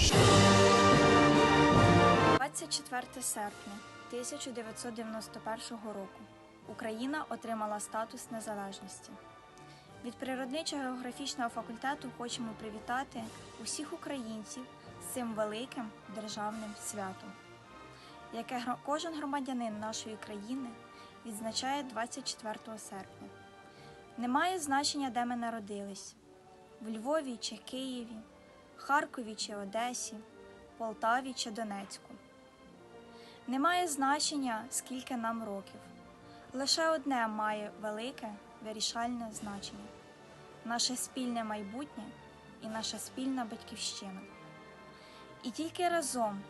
24 серпня 1991 року Україна отримала статус незалежності. Від природничо-географічного факультету хочемо привітати усіх українців з цим великим державним святом, яке кожен громадянин нашої країни відзначає 24 серпня. Немає значення, де ми народились в Львові чи Києві, Харкові чи Одесі, Полтаві чи Донецьку. Немає значення, скільки нам років. Лише одне має велике вирішальне значення наше спільне майбутнє і наша спільна батьківщина. І тільки разом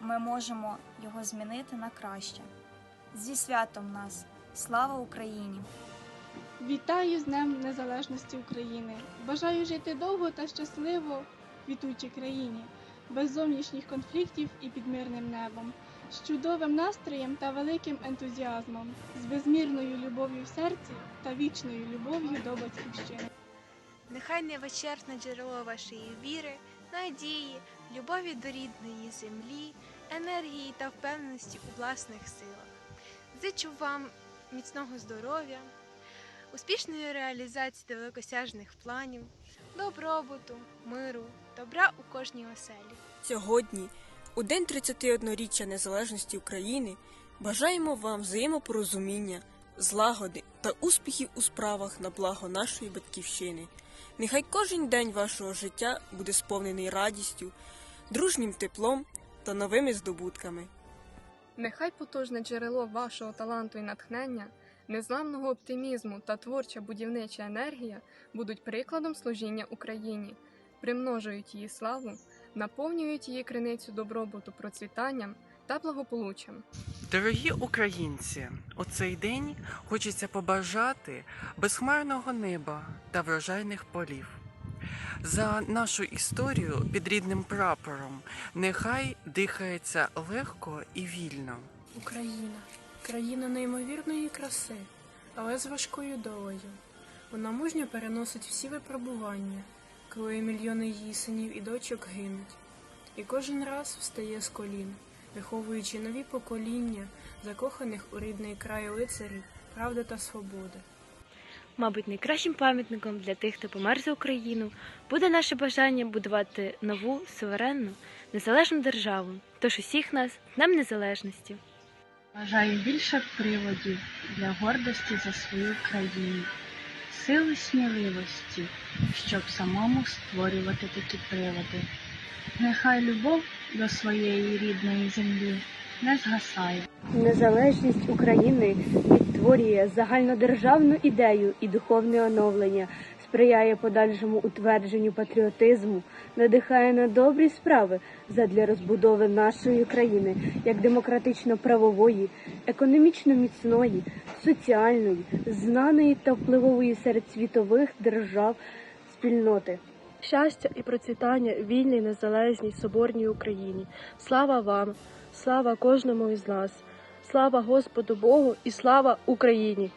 ми можемо його змінити на краще. Зі святом нас! Слава Україні! Вітаю з Днем Незалежності України. Бажаю жити довго та щасливо квітучій країні, без зовнішніх конфліктів і під мирним небом, з чудовим настроєм та великим ентузіазмом, з безмірною любов'ю в серці та вічною любов'ю до батьківщини. Нехай не вичерпне джерело вашої віри, надії, любові до рідної землі, енергії та впевненості у власних силах. Зичу вам міцного здоров'я, успішної реалізації далекосяжних планів, добробуту, миру, добра у кожній оселі. Сьогодні, у день 31-річчя незалежності України, бажаємо вам взаємопорозуміння, злагоди та успіхів у справах на благо нашої батьківщини. Нехай кожен день вашого життя буде сповнений радістю, дружнім теплом та новими здобутками. Нехай потужне джерело вашого таланту і натхнення, незламного оптимізму та творча будівнича енергія будуть прикладом служіння Україні, примножують її славу, наповнюють її криницю добробуту процвітанням та благополуччям. Дорогі українці, у цей день хочеться побажати безхмарного неба та врожайних полів. За нашу історію під рідним прапором нехай дихається легко і вільно. Україна країна неймовірної краси, але з важкою долею. Вона мужньо переносить всі випробування, коли мільйони її синів і дочок гинуть. І кожен раз встає з колін, виховуючи нові покоління, закоханих у рідний край лицарів, правди та свободи. Мабуть, найкращим пам'ятником для тих, хто помер за Україну, буде наше бажання будувати нову, суверенну, незалежну державу. Тож усіх нас Днем Незалежності. Бажаю більше приводів для гордості за свою країну, сили сміливості, щоб самому створювати такі приводи. Нехай любов до своєї рідної землі не згасає. Незалежність України відтворює загальнодержавну ідею і духовне оновлення, сприяє подальшому утвердженню патріотизму, надихає на добрі справи задля розбудови нашої країни як демократично-правової, економічно міцної, соціальної, знаної та впливової серед світових держав спільноти. Щастя і процвітання вільній, незалежній, соборній Україні. Слава вам, слава кожному із нас, слава Господу Богу і слава Україні!